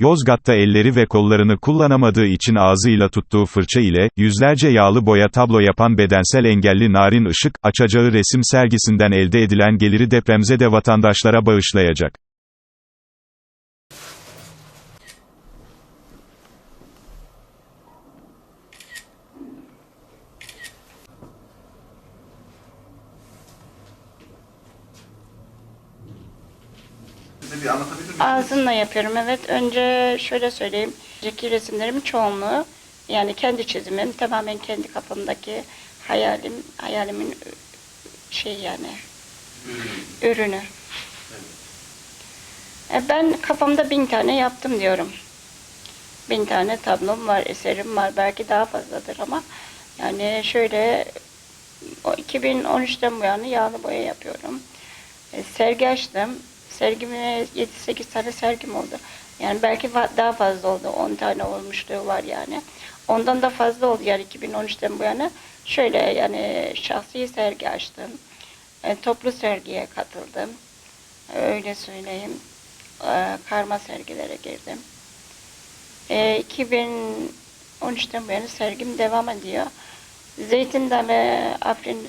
Yozgat'ta elleri ve kollarını kullanamadığı için ağzıyla tuttuğu fırça ile, yüzlerce yağlı boya tablo yapan bedensel engelli Narin Işık, açacağı resim sergisinden elde edilen geliri depremzede vatandaşlara bağışlayacak. Bize bir anlatabilir misiniz? Ağzımla yapıyorum evet. Önce şöyle söyleyeyim. Önceki resimlerimin çoğunluğu yani kendi çizimim tamamen kendi kafamdaki hayalim, hayalimin şey yani Ürün. ürünü. E, Ben kafamda bin tane yaptım diyorum. Bin tane tablom var, eserim var. Belki daha fazladır ama yani şöyle o 2013'ten bu yana yağlı boya yapıyorum. E, sergi açtım. Sergime 7-8 tane sergim oldu. Yani belki daha fazla oldu. 10 tane olmuşluğu var yani. Ondan da fazla oldu yani 2013'ten bu yana. Şöyle yani şahsi sergi açtım. E, toplu sergiye katıldım. Öyle söyleyeyim. E, karma sergilere girdim. E, 2013'ten bu yana sergim devam ediyor. Zeytin Dalı, Afrin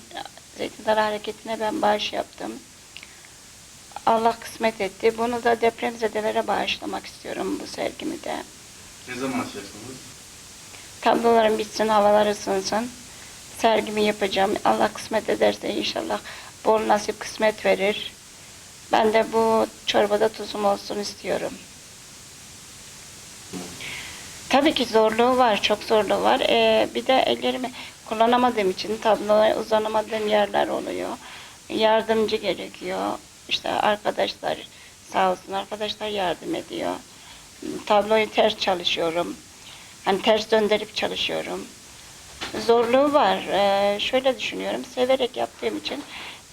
Zeytin Dalı Hareketi'ne ben bağış yaptım. Allah kısmet etti. Bunu da depremzedelere bağışlamak istiyorum bu sergimi de. Ne zaman açacaksınız? Tablolarım bitsin, havalar ısınsın. Sergimi yapacağım. Allah kısmet ederse inşallah bol nasip kısmet verir. Ben de bu çorbada tuzum olsun istiyorum. Tabii ki zorluğu var, çok zorluğu var. Ee, bir de ellerimi kullanamadığım için tabloya uzanamadığım yerler oluyor. Yardımcı gerekiyor. İşte arkadaşlar sağ olsun arkadaşlar yardım ediyor. Tabloyu ters çalışıyorum. Hani ters döndürüp çalışıyorum. Zorluğu var. Ee, şöyle düşünüyorum. Severek yaptığım için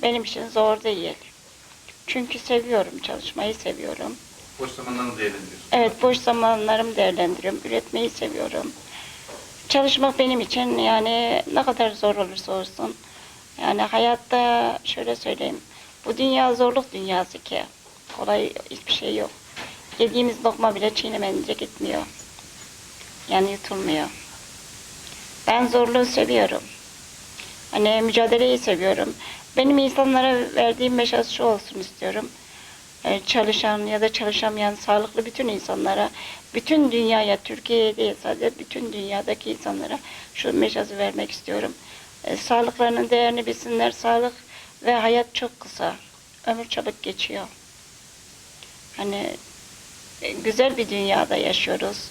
benim için zor değil. Çünkü seviyorum, çalışmayı seviyorum. Boş zamanlarını değerlendiriyorsunuz. Evet, boş zamanlarımı değerlendiriyorum. Üretmeyi seviyorum. Çalışmak benim için yani ne kadar zor olursa olsun. Yani hayatta şöyle söyleyeyim. Bu dünya zorluk dünyası ki. Kolay hiçbir şey yok. Yediğimiz lokma bile çiğnemeyince gitmiyor. Yani yutulmuyor. Ben zorluğu seviyorum. Hani mücadeleyi seviyorum. Benim insanlara verdiğim mesaj şu olsun istiyorum. Ee, Çalışan ya da çalışamayan sağlıklı bütün insanlara, bütün dünyaya, Türkiye'ye değil sadece bütün dünyadaki insanlara şu mesajı vermek istiyorum. Ee, Sağlıklarının değerini bilsinler. Sağlık ve hayat çok kısa. Ömür çabuk geçiyor. Hani e, güzel bir dünyada yaşıyoruz.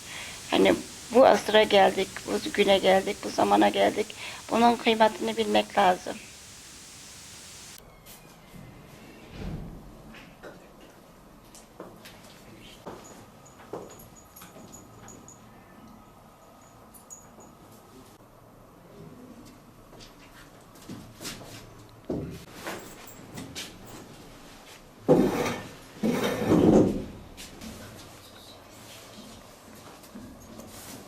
Hani bu asıra geldik, bu güne geldik, bu zamana geldik. Bunun kıymetini bilmek lazım.